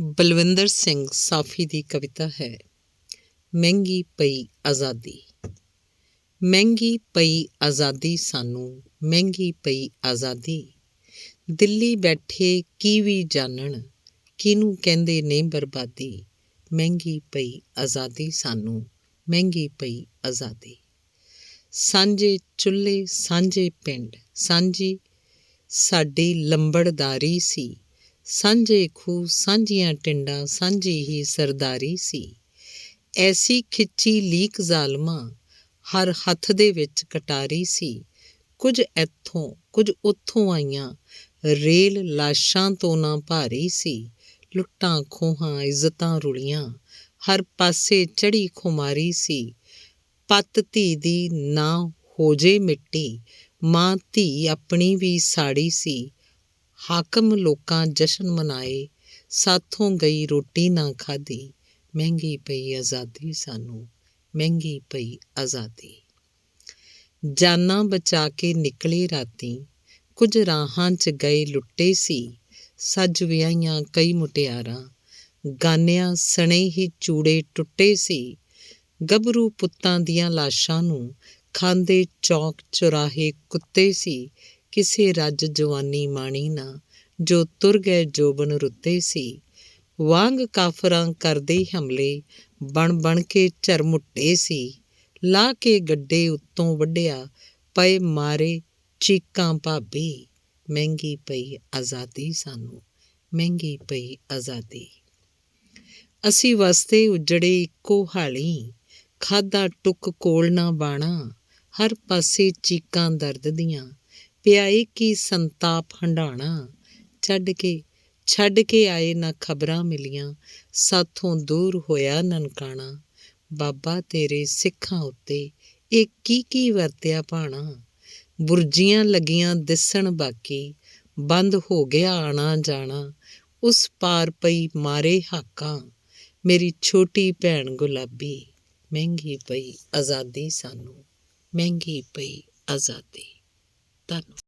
ਬਲਵਿੰਦਰ ਸਿੰਘ ਸਾਫੀ ਦੀ ਕਵਿਤਾ ਹੈ, ਮਹਿੰਗੀ ਪਈ ਆਜ਼ਾਦੀ। ਮਹਿੰਗੀ ਪਈ ਆਜ਼ਾਦੀ ਸਾਨੂੰ, ਮਹਿੰਗੀ ਪਈ ਆਜ਼ਾਦੀ। ਦਿੱਲੀ ਬੈਠੇ ਕੀ ਵੀ ਜਾਣਨ ਕਿਹਨੂੰ ਕਹਿੰਦੇ ਨੇ ਬਰਬਾਦੀ? ਮਹਿੰਗੀ ਪਈ ਆਜ਼ਾਦੀ ਸਾਨੂੰ, ਮਹਿੰਗੀ ਪਈ ਆਜ਼ਾਦੀ। ਸਾਂਝੇ ਚੁੱਲ੍ਹੇ, ਸਾਂਝੇ ਪਿੰਡ, ਸਾਂਝੀ ਸਾਡੀ ਲੰਬੜਦਾਰੀ ਸੀ। ਸਾਂਝੇ ਖੂਹ, ਸਾਂਝੀਆਂ ਟਿੰਡਾਂ, ਸਾਂਝੀ ਹੀ ਸਰਦਾਰੀ ਸੀ। ਐਸੀ ਖਿੱਚੀ ਲੀਕ ਜ਼ਾਲਮਾਂ ਹਰ ਹੱਥ ਦੇ ਵਿੱਚ ਕਟਾਰੀ ਸੀ। ਕੁਝ ਇੱਥੋਂ, ਕੁਝ ਉੱਥੋਂ ਆਈਆਂ ਰੇਲ ਲਾਸ਼ਾਂ ਤੋਂ ਨਾ ਭਾਰੀ ਸੀ। ਲੁੱਟਾਂ ਖੋਹਾਂ, ਇੱਜ਼ਤਾਂ ਰੁਲੀਆਂ ਹਰ ਪਾਸੇ ਚੜੀ ਖੁਮਾਰੀ ਸੀ। ਪੱਤ ਧੀ ਦੀ ਨਾ ਹੋ ਜੇ ਮਿੱਟੀ, ਮਾਂ ਧੀ ਆਪਣੀ ਵੀ ਸਾੜੀ ਸੀ। ਹਾਕਮ ਲੋਕਾਂ ਜਸ਼ਨ ਮਨਾਏ, ਸਾਥੋਂ ਗਈ ਰੋਟੀ ਨਾ ਖਾਧੀ, ਮਹਿੰਗੀ ਪਈ ਆਜ਼ਾਦੀ ਸਾਨੂੰ, ਮਹਿੰਗੀ ਪਈ ਆਜ਼ਾਦੀ। ਜਾਨਾਂ ਬਚਾ ਕੇ ਨਿਕਲੇ ਰਾਤੀ, ਕੁਝ ਰਾਹਾਂ 'ਚ ਗਏ ਲੁੱਟੇ ਸੀ, ਸੱਜ ਵਿਆਹੀਆਂ ਕਈ ਮੁਟਿਆਰਾਂ, ਗਾਨਿਆਂ ਸਣੇ ਹੀ ਚੂੜੇ ਟੁੱਟੇ ਸੀ, ਗੱਭਰੂ ਪੁੱਤਾਂ ਦੀਆਂ ਲਾਸ਼ਾਂ ਨੂੰ ਖਾਂਦੇ ਚੌਕ ਚੁਰਾਹੇ ਕੁੱਤੇ ਸੀ ਕਿਸੇ ਰੱਜ ਜਵਾਨੀ ਮਾਣੀ ਨਾ, ਜੋ ਤੁਰ ਗਏ ਜੋਬਨ ਰੁੱਤੇ ਸੀ। ਵਾਂਗ ਕਾਫਰਾਂ ਕਰਦੇ ਹਮਲੇ, ਬਣ ਬਣ ਕੇ ਝਰਮੁੱਟੇ ਸੀ। ਲਾ ਕੇ ਗੱਡੇ ਉੱਤੋਂ ਵੱਢਿਆ, ਪਏ ਮਾਰੇ ਚੀਕਾਂ ਭਾਬੀ। ਮਹਿੰਗੀ ਪਈ ਆਜ਼ਾਦੀ ਸਾਨੂੰ, ਮਹਿੰਗੀ ਪਈ ਆਜ਼ਾਦੀ। ਅਸੀਂ ਵਸਤੇ ਉਜੜੇ ਇੱਕੋ ਹਾਲੀ ਖਾਦਾ ਟੁੱਕ ਕੋਲ ਨਾ ਬਾਣਾ, ਹਰ ਪਾਸੇ ਚੀਕਾਂ ਦਰਦ ਦੀਆਂ। ਪਿਆਏ ਕੀ ਸੰਤਾਪ ਹੰਡਾਣਾ ਛੱਡ ਕੇ ਛੱਡ ਕੇ ਆਏ ਨਾ ਖਬਰਾਂ ਮਿਲੀਆਂ, ਸਾਥੋਂ ਦੂਰ ਹੋਇਆ ਨਨਕਾਣਾ। ਬਾਬਾ ਤੇਰੇ ਸਿੱਖਾਂ ਉੱਤੇ ਇਹ ਕੀ ਕੀ ਵਰਤਿਆ ਭਾਣਾ। ਬੁਰਜੀਆਂ ਲੱਗੀਆਂ ਦਿਸਣ ਬਾਕੀ, ਬੰਦ ਹੋ ਗਿਆ ਆਣਾ ਜਾਣਾ। ਉਸ ਪਾਰ ਪਈ ਮਾਰੇ ਹਾਕਾਂ, ਮੇਰੀ ਛੋਟੀ ਭੈਣ ਗੁਲਾਬੀ। ਮਹਿੰਗੀ ਪਈ ਆਜ਼ਾਦੀ ਸਾਨੂੰ, ਮਹਿੰਗੀ ਪਈ ਆਜ਼ਾਦੀ। done